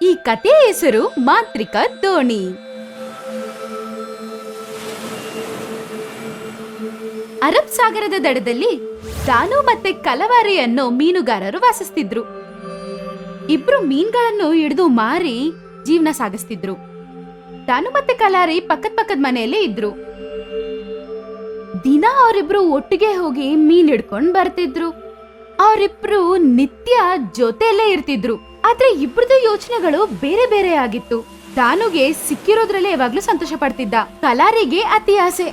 ಈ ಕಥೆಯ ಹೆಸರು ಮಾಂತ್ರಿಕ ದೋಣಿ. ಅರಬ್ ಸಾಗರದ ದಡದಲ್ಲಿ ದಾನು ಮತ್ತೆ ಕಲವಾರಿ ಅನ್ನೋ ಮೀನುಗಾರರು ವಾಸಿಸ್ತಿದ್ರು. ಇಬ್ರು ಮೀನ್ಗಳನ್ನು ಹಿಡಿದು ಮಾರಿ ಜೀವನ ಸಾಗಿಸ್ತಿದ್ರು. ದಾನು ಮತ್ತೆ ಕಲಾರಿ ಪಕ್ಕದ ಪಕ್ಕದ ಮನೆಯಲ್ಲೇ ಇದ್ರು. ದಿನ ಅವರಿಬ್ರು ಒಟ್ಟಿಗೆ ಹೋಗಿ ಮೀನ್ ಹಿಡ್ಕೊಂಡು ಬರ್ತಿದ್ರು. ಅವರಿಬ್ರು ನಿತ್ಯ ಜೊತೆಯಲ್ಲೇ ಇರ್ತಿದ್ರು. ಆದ್ರೆ ಇಬ್ರದ್ದು ಯೋಚನೆಗಳು ಬೇರೆ ಬೇರೆ ಆಗಿತ್ತು. ದಾನುಗೆ ಸಿಕ್ಕಿರೋದ್ರಲ್ಲೇ ಯಾವಾಗ್ಲೂ ಸಂತೋಷ ಪಡ್ತಿದ್ದ. ಕಲಾರಿಗೆ ಅತಿ ಆಸೆ.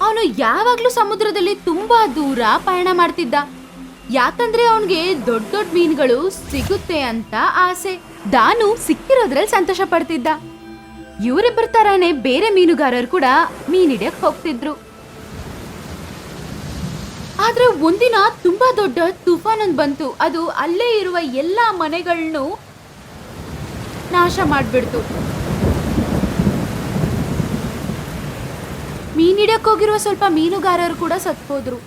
ಅವನು ಯಾವಾಗ್ಲೂ ಸಮುದ್ರದಲ್ಲಿ ತುಂಬಾ ದೂರ ಪಯಣ ಮಾಡ್ತಿದ್ದ. ಯಾಕಂದ್ರೆ ಅವನ್ಗೆ ದೊಡ್ಡ ದೊಡ್ಡ ಮೀನುಗಳು ಸಿಗುತ್ತೆ ಅಂತ ಆಸೆ. ದಾನು ಸಿಕ್ಕಿರೋದ್ರಲ್ಲಿ ಸಂತೋಷ ಪಡ್ತಿದ್ದ. ಇವರಿಬ್ಬರ ತರಾನೇ ಬೇರೆ ಮೀನುಗಾರರು ಕೂಡ ಮೀನ್ ಹಿಡಿಯಕ್ ಹೋಗ್ತಿದ್ರು. ಆದ್ರೆ ಒಂದಿನ ತುಂಬಾ ದೊಡ್ಡ ತುಫಾನ್ ಒಂದ್ ಬಂತು. ಅದು ಅಲ್ಲೇ ಇರುವ ಎಲ್ಲಾ ಮನೆಗಳನ್ನು ನಾಶ ಮಾಡ್ಬಿಡ್ತು. ಹೋಗಿರುವ ಸ್ವಲ್ಪ ಮೀನುಗಾರರು ಕೂಡ ಸತ್ಕೋದ್ರು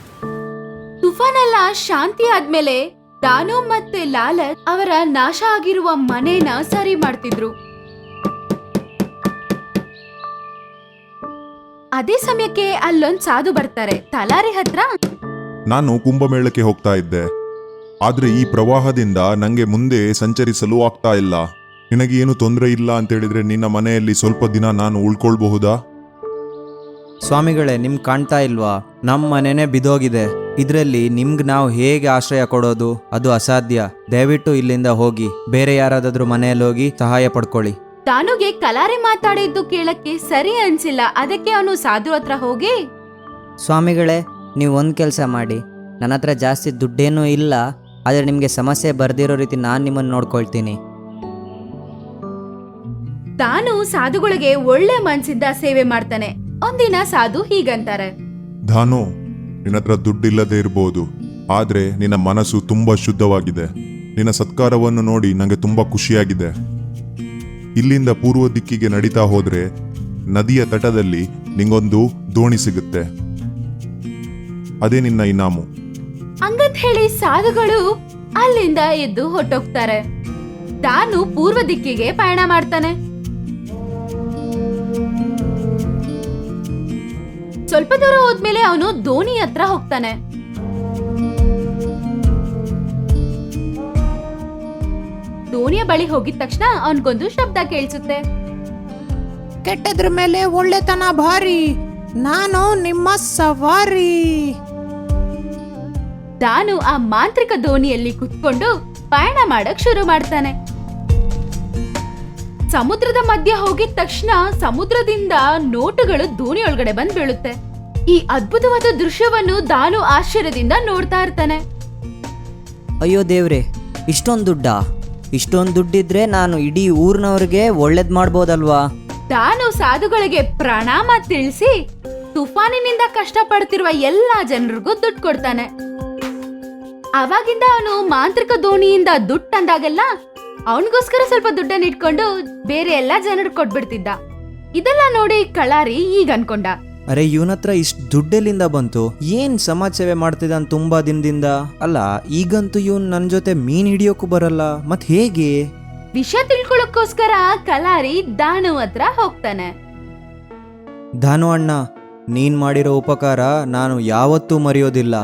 ತುಫಾನ್ ಎಲ್ಲ ಶಾಂತಿ ಆದ್ಮೇಲೆ ದಾನು ಮತ್ತೆ ಲಾಲತ್ ಅವರ ನಾಶ ಆಗಿರುವ ಮನೇನ ಸರಿ ಮಾಡ್ತಿದ್ರು. ಅದೇ ಸಮಯಕ್ಕೆ ಅಲ್ಲೊಂದ್ ಸಾಧು ಬರ್ತಾರೆ. ತಲಾರಿ ಹತ್ರ ನಾನು ಕುಂಭಮೇಳಕ್ಕೆ ಹೋಗ್ತಾ ಇದ್ದೆ. ಆದರೆ ಈ ಪ್ರವಾಹದಿಂದ ನನಗೆ ಮುಂದೆ ಸಂಚರಿಸಲು ಆಗ್ತಾ ಇಲ್ಲ. ನಿನಗೆ ಏನು ತೊಂದರೆ ಇಲ್ಲ ಅಂತ ಹೇಳಿದ್ರೆ ನಿನ್ನ ಮನೆಯಲ್ಲಿ ಸ್ವಲ್ಪ ದಿನ ನಾನು ಉಳ್ಕೊಳ್ಬಹುದಾ? ಸ್ವಾಮಿಗಳೇ ನಿಮ್ಗೆ ಕಾಣ್ತಾ ಇಲ್ವಾ? ನಮ್ಮ ಮನೆನೇ ಬಿದೋಗಿದೆ. ಇದರಲ್ಲಿ ನಿಮ್ಗೆ ನಾವು ಹೇಗೆ ಆಶ್ರಯ ಕೊಡೋದು? ಅದು ಅಸಾಧ್ಯ. ದಯವಿಟ್ಟು ಇಲ್ಲಿಂದ ಹೋಗಿ. ಬೇರೆ ಯಾರಾದರೂ ಮನೆಯಲ್ಲಿ ಹೋಗಿ ಸಹಾಯ ಪಡ್ಕೊಳ್ಳಿ. ತಾನುಗೆ ಕಲಾರಿ ಮಾತಾಡಿದ್ದು ಕೇಳಕ್ಕೆ ಸರಿ ಅನ್ಸಿಲ್ಲ. ಅದಕ್ಕೆ ಅವನು ಸಾಧು ಹತ್ರ ಹೋಗಿ? ಸ್ವಾಮಿಗಳೇ ನೀವು ಒಂದು ಕೆಲಸ ಮಾಡಿ. ನನ್ನ ಹತ್ರ ಜಾಸ್ತಿ ದುಡ್ಡೇನೂ ಇಲ್ಲ ಆದರೆ ನಿಮಗೆ ಸಮಸ್ಯೆ ಬರ್ದಿರೋ ರೀತಿ ನಾನು ನಿಮ್ಮನ್ನು ನೋಡ್ಕೊಳ್ತೀನಿ. ತಾನು ಸಾಧುಗಳಿಗೆ ಒಳ್ಳೆ ಮನ್ಸಿಂದ ಸೇವೆ ಮಾಡ್ತಾನೆ. ಒಂದಿನ ಸಾಧು ಹೀಗಂತಾರೆ. ಧಾನು ನಿನ್ನ ಹತ್ರ ದುಡ್ಡಿಲ್ಲದೆ ಇರ್ಬೋದು ಆದ್ರೆ ನಿನ್ನ ಮನಸ್ಸು ತುಂಬಾ ಶುದ್ಧವಾಗಿದೆ. ನಿನ್ನ ಸತ್ಕಾರವನ್ನು ನೋಡಿ ನನಗೆ ತುಂಬಾ ಖುಷಿಯಾಗಿದೆ. ಇಲ್ಲಿಂದ ಪೂರ್ವ ದಿಕ್ಕಿಗೆ ನಡೀತಾ ಹೋದ್ರೆ ನದಿಯ ತಟದಲ್ಲಿ ನಿಂಗೊಂದು ದೋಣಿ ಸಿಗುತ್ತೆ. ಅದೇ ನಿನ್ನ ಇನಾಮು. ಹಂಗಂತ ಹೇಳಿ ಸಾಧುಗಳು ಅಲ್ಲಿಂದ ಎದ್ದು ಹೊಟ್ಟೋಗ್ತಾರೆ ತಾನು ಪೂರ್ವ ದಿಕ್ಕಿಗೆ ಪಯಣ ಮಾಡ್ತಾನೆ. ಸ್ವಲ್ಪ ದೂರ ಹೋದ್ಮೇಲೆ ಅವನು ದೋಣಿ ಹತ್ರ ಹೋಗ್ತಾನೆ. ದೋಣಿಯ ಬಳಿ ಹೋಗಿದ ತಕ್ಷಣ ಅವನ್ಗೊಂದು ಶಬ್ದ ಕೇಳಿಸುತ್ತೆ. ಕೆಟ್ಟದ್ರ ಮೇಲೆ ಒಳ್ಳೆತನ ಭಾರಿ. ನಾನು ನಿಮ್ಮ ಸವಾರಿ. ತಾನು ಆ ಮಾಂತ್ರಿಕ ದೋಣಿಯಲ್ಲಿ ಕುತ್ಕೊಂಡು ಪಯಣ ಮಾಡಕ್ ಶುರು ಮಾಡ್ತಾನೆ. ಸಮುದ್ರದ ಮಧ್ಯ ಹೋಗಿದ ತಕ್ಷಣ ಸಮುದ್ರದಿಂದ ನೋಟುಗಳು ದೋಣಿ ಒಳಗಡೆ ಬಂದ್ ಬೀಳುತ್ತೆ. ಈ ಅದ್ಭುತವಾದ ದೃಶ್ಯವನ್ನು ದಾನು ಆಶ್ಚರ್ಯದಿಂದ ನೋಡ್ತಾ ಇರ್ತಾನೆ. ಅಯ್ಯೋ ದೇವ್ರೆ ಇಷ್ಟೊಂದು ದುಡ್ಡ? ಇಷ್ಟೊಂದು ದುಡ್ಡಿದ್ರೆ ನಾನು ಇಡೀ ಊರಿನವ್ರಿಗೆ ಒಳ್ಳೇದ್ ಮಾಡ್ಬೋದಲ್ವಾ? ದಾನು ಸಾಧುಗಳಿಗೆ ಪ್ರಣಾಮ ತಿಳಿಸಿ ತುಫಾನಿನಿಂದ ಕಷ್ಟಪಡ್ತಿರುವ ಎಲ್ಲಾ ಜನರಿಗೂ ದುಡ್ಡು ಕೊಡ್ತಾನೆ. ಅವಾಗಿಂದ ಅವನು ಮಾಂತ್ರಿಕ ದೋಣಿಯಿಂದ ದುಡ್ಡು ಅಂದಾಗೆಲ್ಲ ಅವನಿಗೋಸ್ಕರ ಸ್ವಲ್ಪ ದುಡ್ಡನ್ನ ಇಟ್ಕೊಂಡು ಬೇರೆ ಎಲ್ಲಾ ಜನರು ಕೊಟ್ಬಿಡ್ತಿದ್ದ. ಇದೆಲ್ಲ ನೋಡಿ ಕಳಾರಿ ಈಗ ಅನ್ಕೊಂಡ. ಅರೆ ಇವನ ಹತ್ರ ಇಷ್ಟು ದುಡ್ಡೆಲ್ಲಿಂದ ಬಂತು? ಏನ್ ಸಮಾಜ ಸೇವೆ ಮಾಡ್ತಿದ್ದಾನೆ ತುಂಬಾ ದಿನದಿಂದ? ಅಲ್ಲ ಈಗಂತೂ ಇವನ್ ನನ್ನ ಜೊತೆ ಮೀನ್ ಹಿಡಿಯೋಕು ಬರಲ್ಲ. ಮತ್ ಹೇಗೆ? ವಿಷಯ ತಿಳ್ಕೊಳಕ್ಕೋಸ್ಕರ ಕಲಾರಿ ದಾನು ಹತ್ರ ಹೋಗ್ತಾನೆ. ಧಾನು ಅಣ್ಣ ನೀನ್ ಮಾಡಿರೋ ಉಪಕಾರ ನಾನು ಯಾವತ್ತೂ ಮರೆಯೋದಿಲ್ಲ.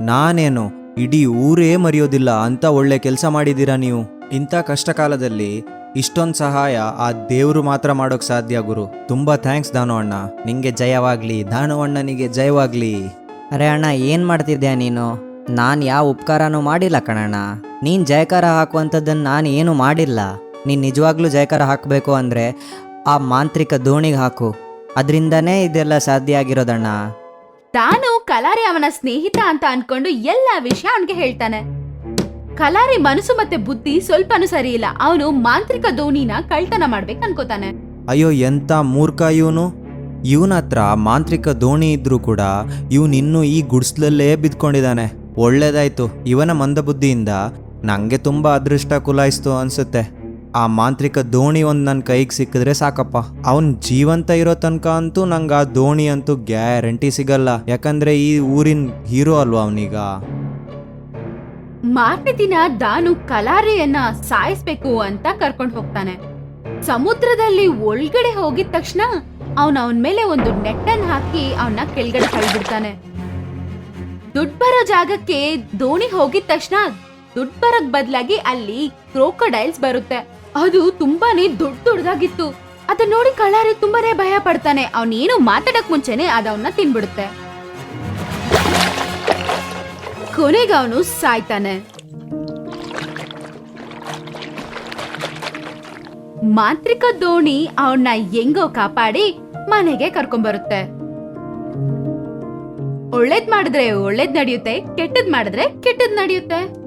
ನಾನೇನು ಇಡೀ ಊರೇ ಮರೆಯೋದಿಲ್ಲ ಅಂತ ಒಳ್ಳೆ ಕೆಲಸ ಮಾಡಿದ್ದೀರಾ ನೀವು? ಇಂಥ ಕಷ್ಟ ಕಾಲದಲ್ಲಿ ಇಷ್ಟೊಂದು ಸಹಾಯ ಆ ದೇವರು ಮಾತ್ರ ಮಾಡೋಕೆ ಸಾಧ್ಯ ಗುರು. ತುಂಬ ಥ್ಯಾಂಕ್ಸ್ ದಾನು ಅಣ್ಣ. ನಿಂಗೆ ಜಯವಾಗ್ಲಿ. ದಾನು ಅಣ್ಣನಿಗೆ ಜಯವಾಗ್ಲಿ. ಅರೆ ಅಣ್ಣ, ಏನು ಮಾಡ್ತಿದ್ದೀಯಾ ನೀನು? ನಾನು ಯಾವ ಉಪಕಾರನೂ ಮಾಡಿಲ್ಲ ಕಣಣ್ಣ. ನೀನು ಜಯಕಾರ ಹಾಕುವಂಥದ್ದನ್ನು ನಾನು ಏನೂ ಮಾಡಿಲ್ಲ. ನೀನು ನಿಜವಾಗ್ಲೂ ಜಯಕಾರ ಹಾಕಬೇಕು ಅಂದರೆ ಆ ಮಾಂತ್ರಿಕ ದೋಣಿಗೆ ಹಾಕು. ಅದರಿಂದನೇ ಇದೆಲ್ಲ ಸಾಧ್ಯ ಆಗಿರೋದಣ್ಣ. ತಾನು ಕಲಾರಿ ಅವನ ಸ್ನೇಹಿತ ಅಂತ ಅನ್ಕೊಂಡು ಎಲ್ಲಾ ವಿಷಯ ಅವನಿಗೆ ಹೇಳ್ತಾನೆ. ಕಲಾರಿ ಮನಸ್ಸು ಮತ್ತೆ ಬುದ್ಧಿ ಸ್ವಲ್ಪನೂ ಸರಿ ಇಲ್ಲ. ಅವನು ಮಾಂತ್ರಿಕ ದೋಣಿನ ಕಳ್ತನ ಮಾಡ್ಬೇಕು ಅನ್ಕೋತಾನೆ. ಅಯ್ಯೋ, ಎಂತ ಮೂರ್ಖ ಇವನು? ಇವನ ಹತ್ರ ಮಾಂತ್ರಿಕ ದೋಣಿ ಇದ್ರೂ ಕೂಡ ಇವನು ಇನ್ನೂ ಈ ಗುಡ್ಸ್ಲಲ್ಲೇ ಬಿದ್ಕೊಂಡಿದ್ದಾನೆ. ಒಳ್ಳೇದಾಯ್ತು. ಇವನ ಮಂದಬುದ್ಧಿಯಿಂದ ನನಗೆ ತುಂಬ ಅದೃಷ್ಟ ಕುಲಾಯಿಸ್ತು ಅನ್ಸುತ್ತೆ. ಆ ಮಾಂತ್ರಿಕ ದೋಣಿ ಒಂದು ನನ್ನ ಕೈಗೆ ಸಿಕ್ಕಿದ್ರೆ ಸಾಕಪ್ಪ. ಅವನ್ ಜೀವಂತ ಇರೋ ತನಕ ಅಂತೂ ನಂಗೆ ಆ ದೋಣಿ ಅಂತೂ ಗ್ಯಾರಂಟಿ ಸಿಗಲ್ಲ. ಯಾಕಂದ್ರೆ ಈ ಊರಿನ ಹೀರೋ ಅಲ್ವಾ ಅವನೀಗ? ಮಾರನೇ ದಿನ ದಾನು ಕಲಾರೆಯನ್ನ ಸಾಯಿಸ್ಬೇಕು ಅಂತ ಕರ್ಕೊಂಡು ಹೋಗ್ತಾನೆ. ಸಮುದ್ರದಲ್ಲಿ ಒಳಗಡೆ ಹೋಗಿದ ತಕ್ಷಣ ಅವನ ಅವನ ಮೇಲೆ ಒಂದು ನೆಟ್ಟನ್ ಹಾಕಿ ಅವನ್ನ ಕೆಳಗಡೆ ಕಳ್ಬಿಡ್ತಾನೆ ದುಡ್ಡು ಬರೋ ಜಾಗಕ್ಕೆ ದೋಣಿ ಹೋಗಿದ ತಕ್ಷಣ ದುಡ್ಡು ಬರೋಕ್ ಬದಲಾಗಿ ಅಲ್ಲಿ ಕ್ರೋಕೊಡೈಲ್ಸ್ ಬರುತ್ತೆ. ಅದು ತುಂಬಾನೇ ದೊಡ್ಡ ದೊಡ್ಡದಾಗಿತ್ತು ಅದನ್ನ ನೋಡಿ ಕಳ್ಳಾರಿ ತುಂಬಾನೇ ಭಯ ಪಡ್ತಾನೆ. ಅವನೇನು ಮಾತಾಡಕ್ ಮುಂಚೆನೆ ಅದವನ್ನ ತಿನ್ಬಿಡುತ್ತೆ. ಕೊನೆಗೆ ಅವನು ಸಾಯ್ತಾನೆ. ಮಾಂತ್ರಿಕ ದೋಣಿ ಅವನ್ನ ಹೆಂಗೋ ಕಾಪಾಡಿ ಮನೆಗೆ ಕರ್ಕೊಂಬರುತ್ತೆ. ಒಳ್ಳೇದ್ ಮಾಡಿದ್ರೆ ಒಳ್ಳೇದ್ ನಡೆಯುತ್ತೆ, ಕೆಟ್ಟದ್ ಮಾಡಿದ್ರೆ ಕೆಟ್ಟದ್ ನಡೆಯುತ್ತೆ.